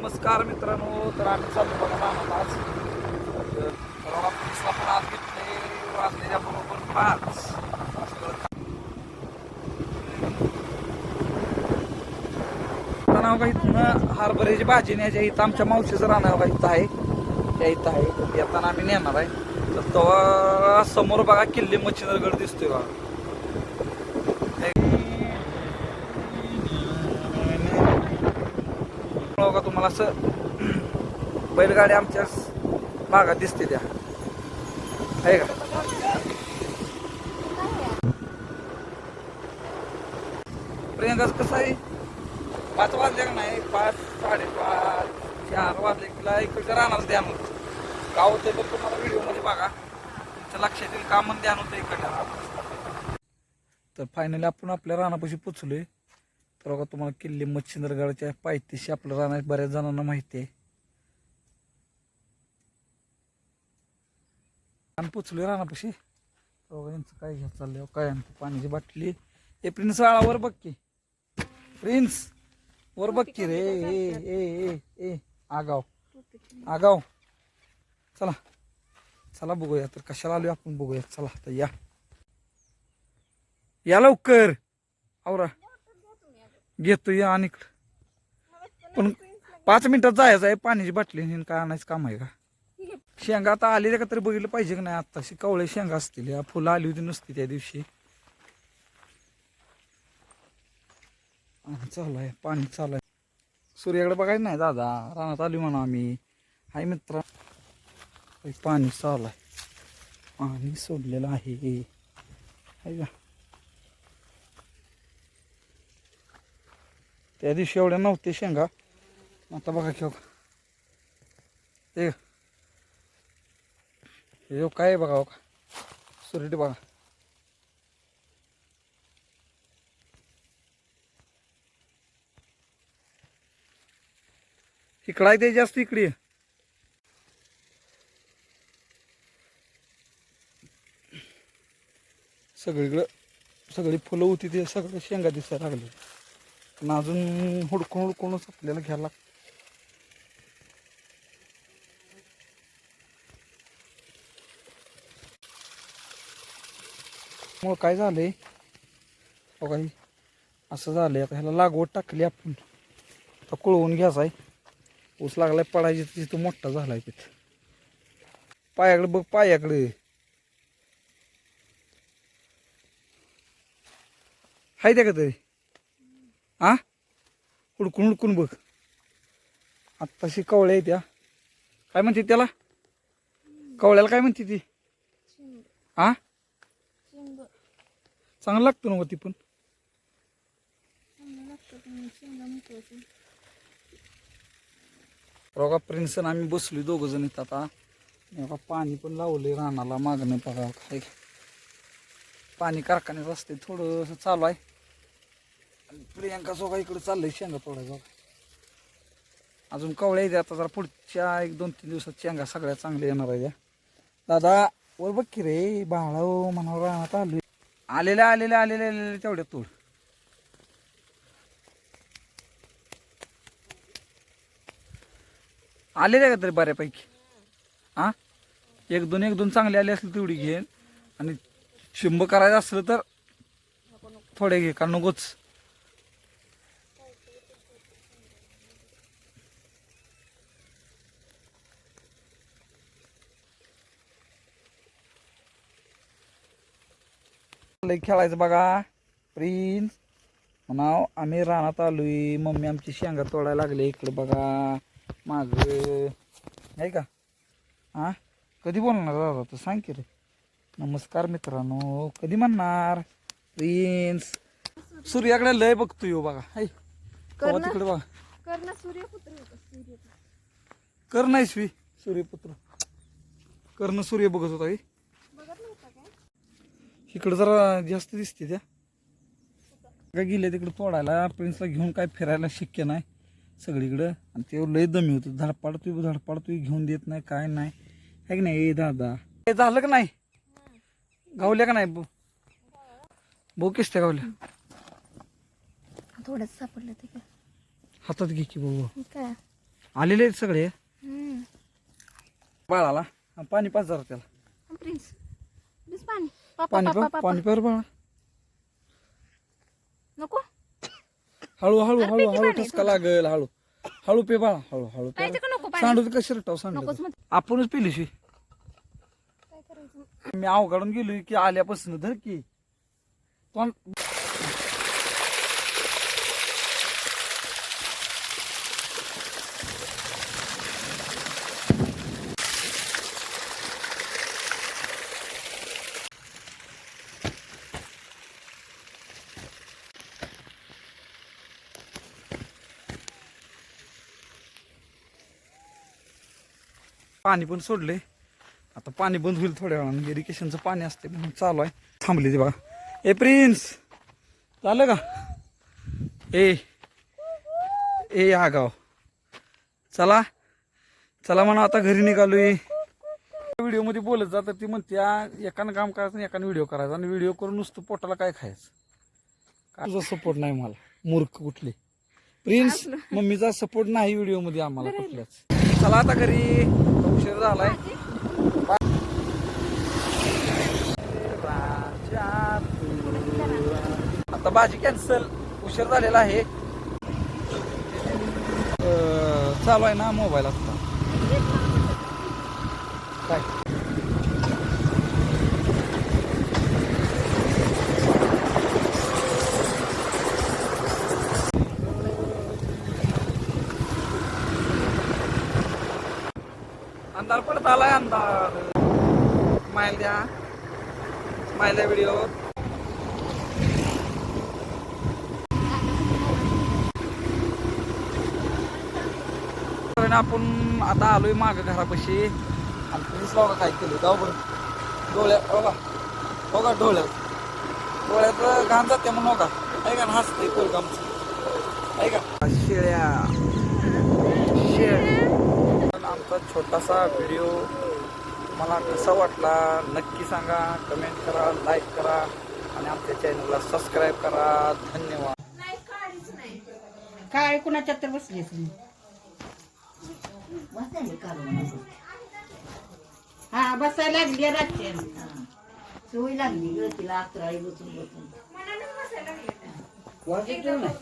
नमस्कार मित्रांनो तर आम्ही चालू बघा रानात आज. परवा पोलिसला पण आज घेतले वाजलेल्या बरोबर पाच. रानाव काही इथनं? हरभऱ्याची भाजी न्यायच्या इथं आमच्या मावशीचं राहणार काही इथं आहे. त्या इथं आहे. येताना आम्ही नेणार आहे. तर तेव्हा समोर बघा किल्ले मच्छिंद्रगड दिसतोय बघा. बघा तुम्हाला असं बैलगाडी आमच्या भागात दिसते त्या. आहे का? प्रियंकाच कसं आहे? पाच वाजले का नाही? पाच साडेपाच चार वाजले. तिला इकडच्या राहणार ध्यान होतं. गाव होते तर तुम्हाला व्हिडिओमध्ये बघा. तुमच्या लक्षात येईल का म्हणून ध्यान होतं इकडच्या तर फायनली आपण आपल्या रानापाशी पोचलोय. तर बघा तुम्हाला किल्ले मच्छिंद्रगडच्या पायथ्याशी आपलं राहणार बऱ्याच जणांना माहिती आहे. आणि पोचलोय राणापाशी तर बघा यांचं काय घ्या चाललंय काय आणतो पाण्याची बाटली? ए प्रिन्स आळावर बघ की. प्रिन्स वर बघ की रे. ए ए ए ए आगाव. आगाव. चला. चला बघूया तर कशाला आलोय आपण बघूया. चला आता या. या लवकर. आवरा. घेतो या आणि इकडं. पण पाच मिनिटात जायचं आहे पाण्याची बाटली आणि काय आणायचं काम आहे का? शेंगा आता आलेल्या का तरी बघितलं पाहिजे का नाही आत्ताशी? कवळे शेंगा असतील या फुलं आली होती नसती त्या दिवशी. आणि चालू आहे पाणी चालू आहे. सूर्याकडे बघायचं नाही दादा रानात आली म्हणा आम्ही. हाय मित्र. पाणी चालू आहे. पाणी सोडलेलं आहे. का? त्या दिवशी एवढ्या नव्हते शेंगा. आता बघा की ते हे काय आहे बघा. का सुरटी बघा. इकडं आहे ते जास्त इकडे. सगळीकडं सगळी फुलं होती ते सगळं शेंगा दिसायला लागले. पण अजून हुडकून हुडकूनच आपल्याला घ्यायला लागतं. मग काय झालंय? हो काही असं झालंय. आता ह्याला लागवड टाकली आपण. आता कुळवून घ्यायचा आहे ऊस लागलाय पडायची तिथं मोठा झालाय तिथं. पायाकडे बघ पायाकडे. हाय त्या का तरी? आ हुडकून हुडकून बघ. आत्ताशी कवळ्या आहेत त्या काय म्हणते त्याला? कवळ्याला काय म्हणते ती? आ चांगलं लागतं ना ती पण. रोगा प्रिन्सन आम्ही बसलोय दोघ जण इथं आता. पाणी पण लावलंय रानाला मागणं बघा काय? पाणी कारखान्यात असते थोडंसं चालू आहे. आणि प्रियांका सोगा इकडे चाललंय शेंगा तोडायचं अजून कवळ्या येते आता जरा पुढच्या एक दोन तीन दिवसात शेंगा सगळ्या चांगल्या येणार आहे दादा वर बघ की रे बाळाव म्हणावं राहण्यात आलोय. आलेल्या आलेल्या आलेल्या आलेल्या तेवढ्या तोड. आलेल्या का तरी बऱ्यापैकी? हा एक दोन एक दोन चांगले आले असले तेवढी घे. आणि शिंब करायचं असलं तर थोडे घे का नकोच? खेळायचं बघा. प्रिन्स म्हणाव आम्ही रानात आलोय. मम्मी आमची शेंगा तोडायला लागले इकडे बघा. माग. नाही का? हा कधी बोलणार दादा तू? सांग की रे. नमस्कार मित्रांनो. कधी म्हणणार? प्रिन्स सूर्याकडे लय बघतोय हो बघा. हाय. तिकडे बघा. कर्ण सूर्यपुत्र. होता सूर्यपुत्र. कर नाही स्वी सूर्यपुत्र. कर्ण सूर्य बघत होता हे. बघत नव्हता काय इकडं जरा जास्त दिसते त्या. काय गेले तिकडे तोडायला. प्रिन्सला घेऊन काय फिरायला शक्य नाही. सगळीकडं. आणि ते लय दमी होतं. धडपाडतोय धडपाडतोय घेऊन देत नाही काय नाही. आहे की नाही? ए दादा. हे झालं का नाही? गावल्या का नाही? बो बो किसत्या गावल्या? थोडंच सापडलं ते काय हातात घे की बाबा काय? आलेले आहेत सगळे. बाळाला. पाणी पाच जरा त्याला. प्रिन्स पापा पाणी पापा पा पापा पाणी पर बाळा. नको. हळू हळू अरे हळू पिकी हळू पाणी ठसका लागेल हळू. हळू पे बाळा हळू हळू पे. प्यायचं का नको पाणी सांडू का शिरटाव सांडू नकोच आपणच पिलीशी. काय करायचं? मी अवघडून गेलो की आल्यापासून धर की. पण पाणी पण सोडले आता पाणी बंद होईल थोड्या वेळानं. इरिगेशनचं पाणी असते म्हणून चालू आहे. थांबली ती बघा. ए प्रिन्स झालं का? ए ए हा गाव. चला. चला म्हणा आता घरी निघालोय. व्हिडिओमध्ये बोलत जातात ती म्हणते "आ, एकानं काम करायचं एकानं व्हिडिओ करायचा. आणि व्हिडिओ करून नुसतं पोटाला काय खायचं? तुझा सपोर्ट नाही मला. मूर्ख कुठले? प्रिन्स मम्मीचा सपोर्ट नाही व्हिडिओमध्ये आम्हाला कुठल्याच. चला आता घरी. उशीर झालाय. आता भाजी कॅन्सल उशीर झालेला आहे. चालू आहे ना मोबाईल आता. काय? आलाय अंधार. स्माईल द्या. स्माईल द्या व्हिडिओ आपण आता आलोय माग घरापाशी. आणि तुम्हीच बघा काय केलं जाऊ बरं. डोळ्या बघा. बघा डोळ्यात. डोळ्यात घाण जाते म्हणून बघा. ऐका ना हसते कोलगामचं ऐका शेळ्या. शेळ्या. शेळ आमचा छोटासा व्हिडिओ मला कसा वाटला नक्की सांगा. कमेंट करा लाईक करा आणि आमच्या चॅनलला सबस्क्राईब करा. धन्यवाद. काय कुणाच्या तर बसलीस मी हा बसायला लागली रात्री. सवय लागली ग तिला अकराळी बसून. बसून